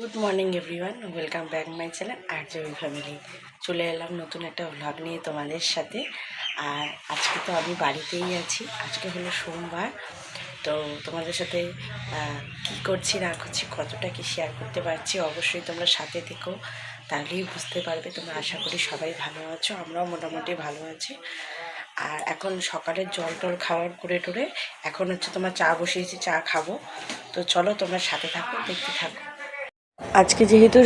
Good morning everyone welcome back my channel আর জবি family চলে এলাম নতুন একটা ভ্লগ নিয়ে তোমাদের সাথে। আর আজকে তো আমি বাড়িতেই আছি। আজকে হলো সোমবার। তো তোমাদের সাথে কি করছি, না করছি, কতটা কি শেয়ার করতে পারছি, অবশ্যই তোমরা সাথে থেকো। তাহলেই বুঝতে পারবে তোমরা। আশা করি সবাই ভালো আছো, আমরাও মোটামুটি ভালো আছি। আর এখন সকালের জল টল খাওয়ার করে টোরে এখন হচ্ছে তোমার চা বসিয়েছি, চা খাব। তো চলো তোমরা সাথে থাকো, দেখতে থাকো। আজকে যেহেতু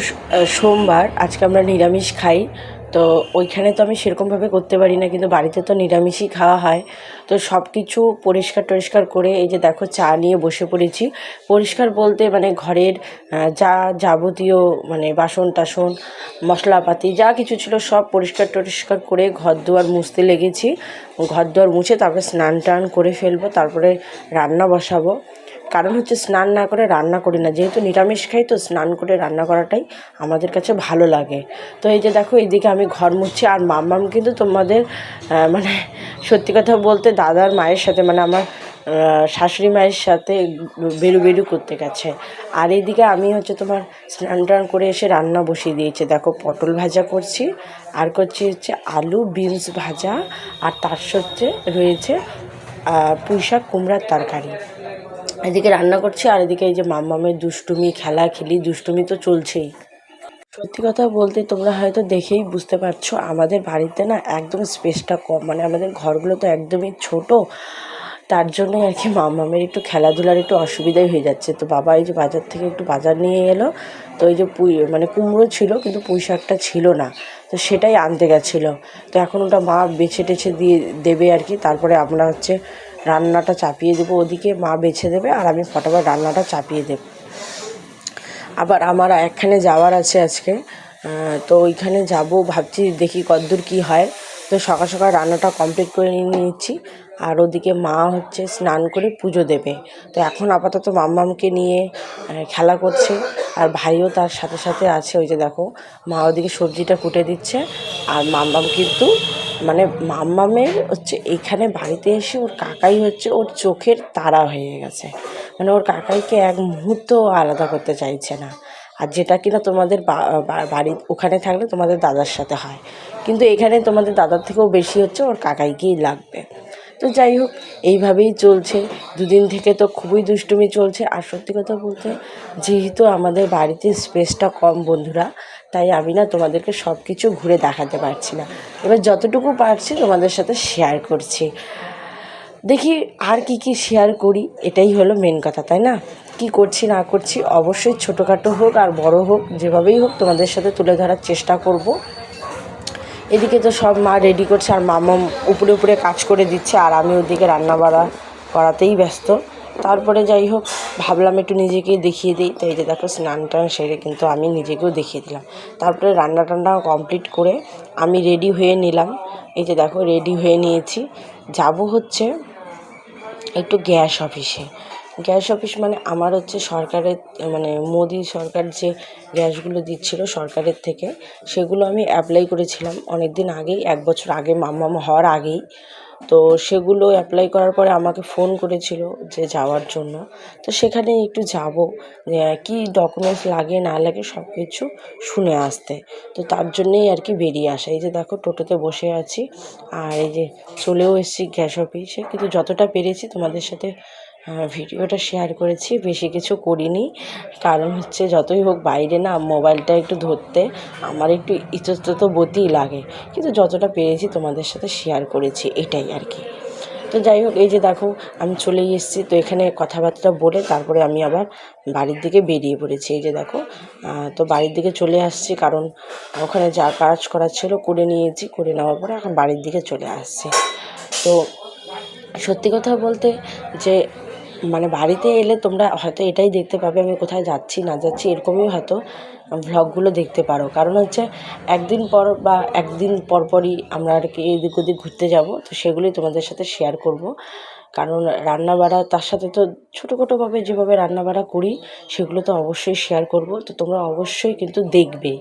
সোমবার, আজকে আমরা নিরামিষ খাই, তো ওইখানে তো আমি সেরকমভাবে করতে পারি না, কিন্তু বাড়িতে তো নিরামিষই খাওয়া হয়। তো সব কিছু পরিষ্কার টরিষ্কার করে এই যে দেখো চা নিয়ে বসে পড়েছি। পরিষ্কার বলতে মানে ঘরের যা যাবতীয় মানে বাসন টাসন, মশলাপাতি, যা কিছু ছিল সব পরিষ্কার টরিষ্কার করে ঘর দুয়ার মুছতে লেগেছি। ঘর দুয়ার মুছে তারপরে স্নান টান করে ফেলব, তারপরে রান্না বসাবো। কারণ হচ্ছে স্নান না করে রান্না করি না। যেহেতু নিরামিষ খাই, তো স্নান করে রান্না করাটাই আমাদের কাছে ভালো লাগে। তো এই যে দেখো, এইদিকে আমি ঘর মুছছি আর মাম্মাম কিন্তু তোমাদের মানে সত্যি কথা বলতে দাদার মায়ের সাথে মানে আমার শাশুড়ি মায়ের সাথে বেরু বেরু করতে গেছে। আর এইদিকে আমি হচ্ছে তোমার স্নান টান করে এসে রান্না বসিয়ে দিয়েছি। দেখো, পটল ভাজা করছি, আর করছি হচ্ছে আলু বিনস ভাজা, আর তার সাথে রয়েছে পুঁই শাক কুমড়ার তরকারি। এদিকে রান্না করছি আর এদিকে এই যে মাম্মামের দুষ্টুমি খেলা খেলি দুষ্টুমি তো চলছেই। সত্যি কথা বলতে তোমরা হয়তো দেখেই বুঝতে পারছ, আমাদের বাড়িতে না একদম স্পেসটা কম। মানে আমাদের ঘরগুলো তো একদমই ছোট, তার জন্যই আর কি মামামের একটু খেলাধুলার একটু অসুবিধাই হয়ে যাচ্ছে। তো বাবা এই যে বাজার থেকে একটু বাজার নিয়ে এলো, তো এই যে পুঁই মানে কুমড়ো ছিল কিন্তু পুঁই শাকটা ছিল না, তো সেটাই আনতে গেছিল। তো এখন ওটা মা বেছে টেছে দিয়ে দেবে আর কি, তারপরে আমরা হচ্ছে রান্নাটা চাপিয়ে দেবো ওদিকে, মা বেছে দেবে আর আমি ফটাফট রান্নাটা চাপিয়ে দেব। আবার আমার একখানে যাওয়ার আছে আজকে তো ওইখানে যাব, ভাবছি দেখি কতদূর কি হয়। তো সকাল সকাল রান্নাটা কমপ্লিট করে নিয়ে নিচ্ছি। আর ওদিকে মা হচ্ছে স্নান করে পুজো দেবে। তো এখন আপাতত মাম্মামকে নিয়ে খেলা করছে। আর ভাইও তার সাথে সাথে আছে, ওই যে দেখো, মা ওদিকে সবজিটা কুটে দিচ্ছে। আর মাম্মাম কিন্তু মানে মাম্মামের হচ্ছে এখানে বাড়িতে এসে ওর কাকাই হচ্ছে ওর চোখের তারা হয়ে গেছে। মানে ওর কাকাইকে এক মুহূর্ত আলাদা করতে চাইছে না। আর যেটা কিনা তোমাদের বাড়ি, ওখানে থাকলে তোমাদের দাদার সাথে হয়। কিন্তু এখানে তোমাদের দাদার থেকেও বেশি হচ্ছে ওর কাকাইকেই লাগবে। তো যাই হোক, এইভাবেই চলছে। দুদিন থেকে তো খুবই দুষ্টুমি চলছে। আর সত্যি কথা বলতে, যেহেতু আমাদের বাড়িতে স্পেসটা কম বন্ধুরা, তাই আমি না তোমাদেরকে সব কিছু ঘুরে দেখাতে পারছি না। এবার যতটুকু পারছি তোমাদের সাথে শেয়ার করছি। দেখি আর কি কি শেয়ার করি, এটাই হলো মেন কথা, তাই না? কি করছি, না করছি, অবশ্যই ছোটোখাটো হোক আর বড় হোক, যেভাবেই হোক তোমাদের সাথে তুলে ধরার চেষ্টা করব। এদিকে তো সব মা রেডি করছে আর মামা উপরে উপরে কাজ করে দিচ্ছে আর আমি ওদিকে রান্না বাড়া করাতেই ব্যস্ত। তারপরে যাই হোক, ভাবলাম একটু নিজেকে দেখিয়ে দিই। তাই যে দেখো, স্নান টান সেরে কিন্তু আমি নিজেকেও দেখিয়ে দিলাম। তারপরে রান্না টান্না কমপ্লিট করে আমি রেডি হয়ে নিলাম। এই যে দেখো রেডি হয়ে নিয়েছি। যাব হচ্ছে একটু গ্যাস অফিসে গ্যাস অফিস মানে আমার হচ্ছে সরকারের মানে মোদি সরকার যে গ্যাসগুলো দিচ্ছিল সরকারের থেকে, সেগুলো আমি অ্যাপ্লাই করেছিলাম অনেক দিন আগেই, এক বছর আগে মাম্মাম হওয়ার আগেই। তো সেগুলো অ্যাপ্লাই করার পরে আমাকে ফোন করেছিল যে যাওয়ার জন্য। তো সেখানে একটু যাব কী ডকুমেন্টস লাগে, না লাগে সব কিছু শুনে আসতে। তো তার জন্যেই আর কি বেরিয়ে আসা। এই যে দেখো টোটোতে বসে আছি, আর এই যে চলেও এসেছি গ্যাস অফিসে। কিন্তু যতটা পেরেছি তোমাদের সাথে ভিডিওটা শেয়ার করেছি, বেশি কিছু করিনি। কারণ হচ্ছে যতই হোক বাইরে না, মোবাইলটা একটু ধরতে আমার একটু ইতস্তত বোধই লাগে। কিন্তু যতটা পেরেছি তোমাদের সাথে শেয়ার করেছি, এটাই আর কি। তো যাই হোক, এই যে দেখো, আমি চলেই এসেছি। তো এখানে কথাবার্তা বলে তারপরে আমি আবার বাড়ির দিকে বেরিয়ে পড়েছি। এই যে দেখো তো বাড়ির দিকে চলে আসছি কারণ ওখানে যা কাজ করার ছিল করে নিয়েছি, করে নেওয়ার পরে এখন বাড়ির দিকে চলে আসছি। তো সত্যি কথা বলতে যে মানে বাড়িতে এলে তোমরা হয়তো এটাই দেখতে পাবে, আমি কোথায় যাচ্ছি, না যাচ্ছি, এরকমই হয়তো ভ্লগগুলো দেখতে পারো। কারণ হচ্ছে একদিন পর বা একদিন পরপরই আমরা আর কি এদিক ওদিক ঘুরতে যাব, তো সেগুলোই তোমাদের সাথে শেয়ার করব। কারণ রান্না বাড়া তার সাথে তো ছোটোখাটোভাবে যেভাবে রান্না বাড়া করি, সেগুলো তো অবশ্যই শেয়ার করব। তো তোমরা অবশ্যই কিন্তু দেখবে।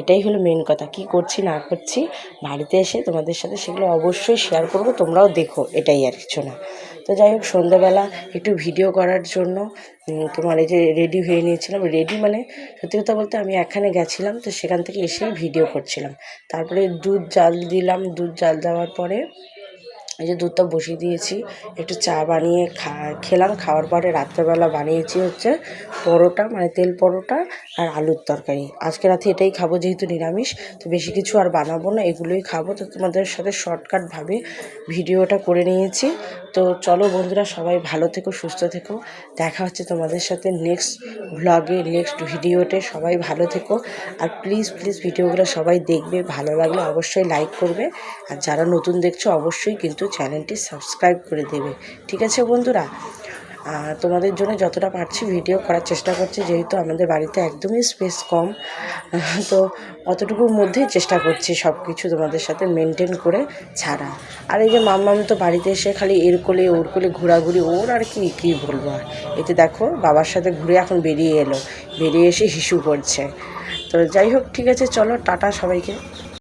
এটাই হলো মেন কথা। কি করছি, না করছি, বাড়িতে এসে তোমাদের সাথে সেগুলো অবশ্যই শেয়ার করব, তোমরাও দেখো। এটাই আর কিছু না। তো যাই হোক, সন্ধ্যাবেলা একটু ভিডিও করার জন্য তোমার এই যে রেডি হয়ে নিয়েছিলাম। রেডি মানে সত্যি কথা বলতে আমি এখানে গেছিলাম, তো সেখান থেকে এসেই ভিডিও করছিলাম। তারপরে দুধ জাল দিলাম। দুধ জাল দেওয়ার পরে এই যে দুধটা বসিয়ে দিয়েছি, একটু চা বানিয়ে খা, খেলাম। খাওয়ার পরে রাত্রেবেলা বানিয়েছি হচ্ছে পরোটা মানে তেল পরোটা আর আলুর তরকারি। আজকে রাতে এটাই খাব যেহেতু নিরামিষ, তো বেশি কিছু আর বানাবো না, এগুলোই খাব। তো তোমাদের সাথে শর্টকাটভাবে ভিডিওটা করে নিয়েছি। তো চলো বন্ধুরা, সবাই ভালো থেকো, সুস্থ থেকো। দেখা হচ্ছে তোমাদের সাথে নেক্সট ব্লগে নেক্সট ভিডিওতে সবাই ভালো থেকো। আর প্লিজ প্লিজ ভিডিওগুলো সবাই দেখবে। ভালো লাগলে অবশ্যই লাইক করবে। আর যারা নতুন দেখছ, অবশ্যই কিন্তু চ্যানেলটি সাবস্ক্রাইব করে দেবে। ঠিক আছে বন্ধুরা? তোমাদের জন্য যতটা পারছি ভিডিও করার চেষ্টা করছি, যেহেতু আমাদের বাড়িতে একদমই স্পেস কম। তো অতটুকুর মধ্যেই চেষ্টা করছি সব কিছু তোমাদের সাথে মেনটেন করে ছাড়া। আর এই যে মাম্মাম তো বাড়িতে এসে খালি এর কোলে, ওর কোলে ঘোরাঘুরি, ওর আর কি, কী বলব আর? এতে দেখো, বাবার সাথে ঘুরে এখন বেরিয়ে এলো। বেরিয়ে এসে হিসু করছে। তো যাই হোক, ঠিক আছে, চলো, টাটা সবাইকে।